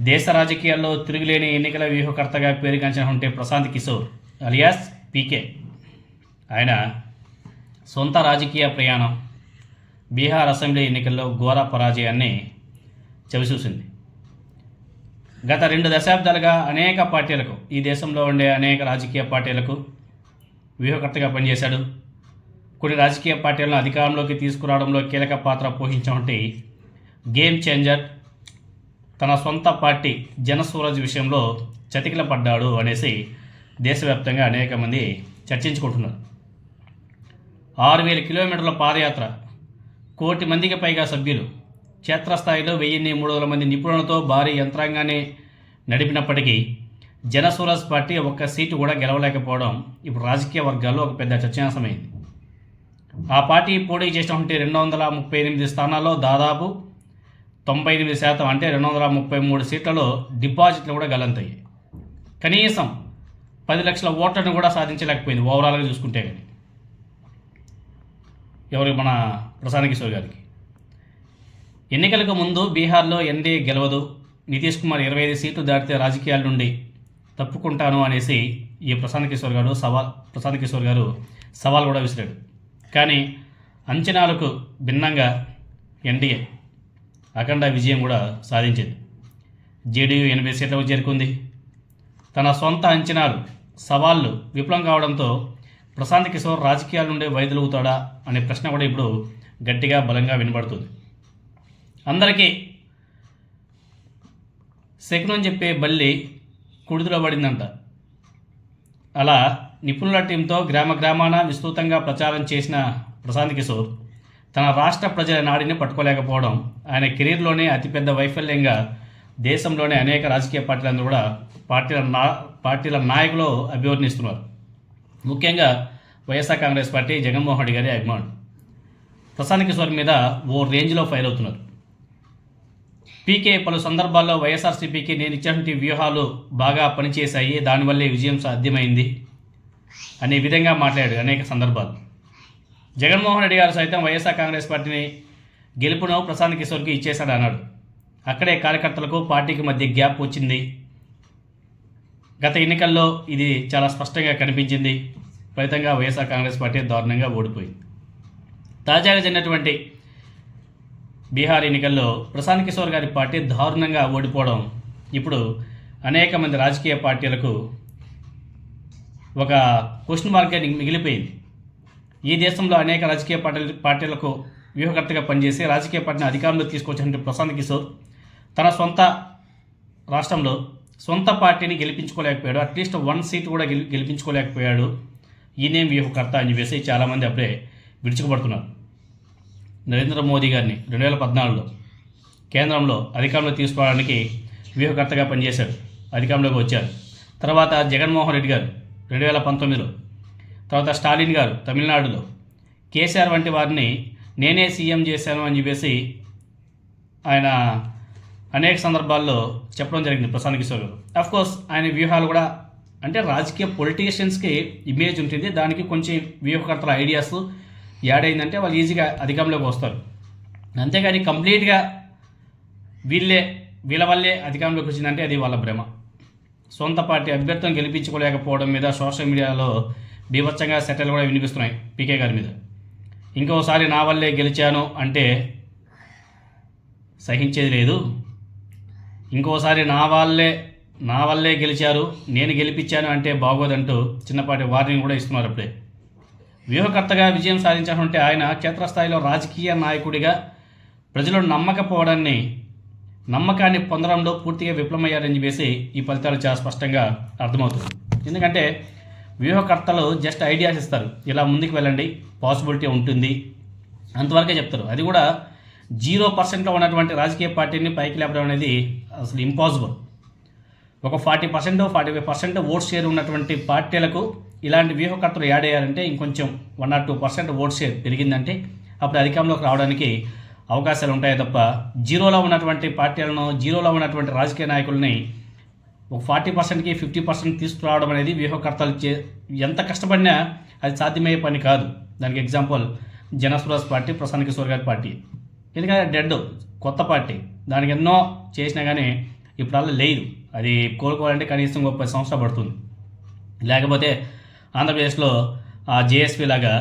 దేశ రాజకీయాల్లో తిరుగులేని ఎన్నికల వ్యూహకర్తగా పేరుగాంచిన ఉంటే ప్రశాంత్ కిషోర్ అలియాస్ పీకే. ఆయన సొంత రాజకీయ ప్రయాణం బీహార్ అసెంబ్లీ ఎన్నికల్లో ఘోర పరాజయాన్ని చవిచూసింది. గత రెండు దశాబ్దాలుగా అనేక పార్టీలకు ఈ దేశంలో ఉండే అనేక రాజకీయ పార్టీలకు వ్యూహకర్తగా పనిచేశాడు. కొన్ని రాజకీయ పార్టీలను అధికారంలోకి తీసుకురావడంలో కీలక పాత్ర పోషించినటువంటి గేమ్ చేంజర్ తన సొంత పార్టీ జనస్వరాజ్ విషయంలో చతికిల పడ్డాడు అనేసి దేశవ్యాప్తంగా అనేక మంది చర్చించుకుంటున్నారు. ఆరు వేల కిలోమీటర్ల పాదయాత్ర కోటి మందికి పైగా సభ్యులు క్షేత్రస్థాయిలో వెయ్యిన్ని మూడు వందల మంది నిపుణులతో భారీ యంత్రాంగాన్ని నడిపినప్పటికీ జనస్వరాజ్ పార్టీ ఒక్క సీటు కూడా గెలవలేకపోవడం ఇప్పుడు రాజకీయ వర్గాల్లో ఒక పెద్ద చర్చాంశమైంది ఆ పార్టీ పోటీ చేసినటువంటి రెండు వందల ముప్పై ఎనిమిది స్థానాల్లో దాదాపు తొంభై ఎనిమిది శాతం అంటే రెండు వందల ముప్పై మూడు సీట్లలో డిపాజిట్లు కూడా గలంతయ్యాయి. కనీసం పది లక్షల ఓట్లను కూడా సాధించలేకపోయింది ఓవరాల్గా చూసుకుంటే కానీ. ఎవరికి మన ప్రశాంత్ కిషోర్ గారికి. ఎన్నికలకు ముందు బీహార్లో ఎన్డీఏ గెలవదు నితీష్ కుమార్ ఇరవై ఐదు సీట్లు దాటితే రాజకీయాల నుండి తప్పుకుంటాను అనేసి ఈ ప్రశాంత్ కిషోర్ గారు సవాల్ ప్రశాంత్ కిషోర్ గారు సవాల్ కూడా విసిరాడు. కానీ అంచనాలకు భిన్నంగా ఎన్డీఏ అఖండ విజయం కూడా సాధించింది. జేడీయూ ఎనభై సీట్లకు చేరుకుంది. తన సొంత అంచనాలు సవాళ్ళు విఫలం కావడంతో ప్రశాంత్ కిషోర్ రాజకీయాల నుండి వైదొలుగుతాడా అనే ప్రశ్న కూడా ఇప్పుడు గట్టిగా బలంగా వినబడుతుంది. అందరికీ శకునం చెప్పే బల్లి కుడిదిలో పడిందంట. అలా నిపుణుల టీంతో గ్రామ గ్రామాన విస్తృతంగా ప్రచారం చేసిన ప్రశాంత్ కిషోర్ తన రాష్ట్ర ప్రజల నాడిని పట్టుకోలేకపోవడం ఆయన కెరీర్లోనే అతిపెద్ద వైఫల్యంగా దేశంలోని అనేక రాజకీయ పార్టీలందరూ కూడా పార్టీల నా పార్టీల నాయకులు అభివర్ణిస్తున్నారు. ముఖ్యంగా YSR Congress party Jaganmohan Reddy గారి అభిమానులు. ప్రశాంత్ కిషోర్ మీద ఓ రేంజ్లో ఫైల్ అవుతున్నారు. పీకే పలు సందర్భాల్లో వైఎస్ఆర్సీపీకి నేను ఇచ్చినటువంటి వ్యూహాలు బాగా పనిచేశాయి దానివల్లే విజయం సాధ్యమైంది అనే విధంగా మాట్లాడాడు అనేక సందర్భాలు. జగన్మోహన్ రెడ్డి గారు సైతం వైఎస్ఆర్ కాంగ్రెస్ పార్టీని గెలుపును ప్రశాంత్ కిషోర్కి ఇచ్చేశాడు అన్నాడు. అక్కడే కార్యకర్తలకు పార్టీకి మధ్య గ్యాప్ వచ్చింది. గత ఎన్నికల్లో ఇది చాలా స్పష్టంగా కనిపించింది. ఫలితంగా వైఎస్ఆర్ కాంగ్రెస్ పార్టీ దారుణంగా ఓడిపోయింది. తాజాగా జరిగినటువంటి బీహార్ ఎన్నికల్లో ప్రశాంత్ కిషోర్ గారి పార్టీ దారుణంగా ఓడిపోవడం ఇప్పుడు అనేక మంది రాజకీయ పార్టీలకు ఒక క్వశ్చన్ మార్కెట్ మిగిలిపోయింది. ఈ దేశంలో అనేక రాజకీయ పార్టీ పార్టీలకు వ్యూహకర్తగా పనిచేసి రాజకీయ పార్టీని అధికారంలో తీసుకొచ్చినటువంటి ప్రశాంత్ కిషోర్. తన సొంత రాష్ట్రంలో సొంత పార్టీని గెలిపించుకోలేకపోయాడు. అట్లీస్ట్ వన్ సీట్ కూడా గెలి గెలిపించుకోలేకపోయాడు. ఈయనేం వ్యూహకర్త అని చెప్పేసి చాలామంది అప్పుడే విడుచుకుపడుతున్నారు నరేంద్ర మోదీ గారిని రెండు వేల పద్నాలుగులో కేంద్రంలో అధికారంలో తీసుకోవడానికి వ్యూహకర్తగా పనిచేశాడు అధికారంలోకి వచ్చారు. తర్వాత జగన్మోహన్ రెడ్డి గారు రెండు వేల పంతొమ్మిదిలో తర్వాత స్టాలిన్ గారు తమిళనాడులో. కేసీఆర్ వంటి వారిని నేనే సీఎం చేశాను అని చెప్పేసి ఆయన అనేక సందర్భాల్లో చెప్పడం జరిగింది ప్రశాంత్ కిషోర్ గారు. అఫ్కోర్స్ ఆయన వ్యూహాలు కూడా అంటే రాజకీయ పొలిటీషియన్స్కి ఇమేజ్ ఉంటుంది. దానికి కొంచెం వ్యూహకర్తల ఐడియాస్ యాడ్ అయిందంటే వాళ్ళు ఈజీగా అధికారంలోకి వస్తారు. అంతేగాని కంప్లీట్గా వీళ్ళే వీళ్ళ వల్లే అధికారంలోకి వచ్చిందంటే అది వాళ్ళ భ్రమ. సొంత పార్టీ అభ్యర్థులను గెలిపించుకోలేకపోవడం మీద సోషల్ మీడియాలో బీభత్సంగా సెటైల్ కూడా వినిపిస్తున్నాయి పీకే గారి మీద. ఇంకోసారి నా వల్లే గెలిచాను అంటే సహించేది లేదు. ఇంకోసారి నా వాళ్ళే నా వల్లే గెలిచారు నేను గెలిపించాను అంటే బాగోదంటూ చిన్నపాటి వార్నింగ్ కూడా ఇస్తున్నారు అప్పుడే. వ్యూహకర్తగా విజయం సాధించాలంటే ఆయన క్షేత్రస్థాయిలో రాజకీయ నాయకుడిగా ప్రజలు నమ్మకపోవడాన్ని నమ్మకాన్ని పొందడంలో పూర్తిగా విఫలమయ్యారని చెప్పేసి ఈ ఫలితాలు చాలా స్పష్టంగా అర్థమవుతుంది. ఎందుకంటే వ్యూహకర్తలు జస్ట్ ఐడియాస్ ఇస్తారు. ఇలా ముందుకు వెళ్ళండి పాసిబిలిటీ ఉంటుంది అంతవరకే చెప్తారు. అది కూడా జీరో పర్సెంట్లో ఉన్నటువంటి రాజకీయ పార్టీని పైకి లేపడం అనేది అసలు ఇంపాసిబుల్ ఒక forty percent forty five percent vote share ఉన్నటువంటి పార్టీలకు ఇలాంటి వ్యూహకర్తలు యాడ్ అయ్యారంటే ఇంకొంచెం one or two percent vote share పెరిగిందంటే అప్పుడు అధికారంలోకి రావడానికి అవకాశాలు ఉంటాయి తప్ప జీరోలో ఉన్నటువంటి పార్టీలను జీరోలో ఉన్నటువంటి రాజకీయ నాయకుల్ని ఒక ఫార్టీ పర్సెంట్కి ఫిఫ్టీ పర్సెంట్ తీసుకురావడం అనేది వ్యూహకర్తలు చే ఎంత కష్టపడినా అది సాధ్యమయ్యే పని కాదు. దానికి ఎగ్జాంపుల్ జనస్వరాజ్ పార్టీ ప్రశాంత్ కిషోర్ గారి పార్టీ. ఎందుకంటే డెడ్ కొత్త పార్టీ. దానికి ఎన్నో చేసినా కానీ ఇప్పుడు అలా లేదు. అది కోలుకోవాలంటే కనీసం ఒక పది సంవత్సరాలు పడుతుంది. లేకపోతే ఆంధ్రప్రదేశ్లో ఆ జేఎస్పీ లాగా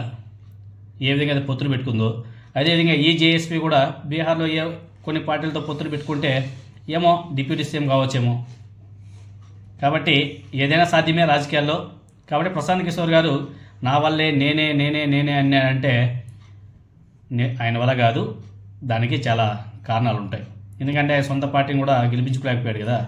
ఏ విధంగా అయితే పొత్తులు పెట్టుకుందో అదేవిధంగా ఈ జేఎస్పీ కూడా బీహార్లో ఏ కొన్ని పార్టీలతో పొత్తులు పెట్టుకుంటే ఏమో డిప్యూటీ సీఎం కావచ్చేమో. కాబట్టి ఏదైనా సాధ్యమే రాజకీయాల్లో. కాబట్టి ప్రశాంత్ కిషోర్ గారు నా వల్లే నేనే నేనే నేనే అన్నాడంటే నే- ఆయన వల్ల కాదు. దానికి చాలా కారణాలు ఉంటాయి ఎందుకంటే ఆయన సొంత పార్టీని కూడా గెలిపించుకోలేకపోయాడు కదా.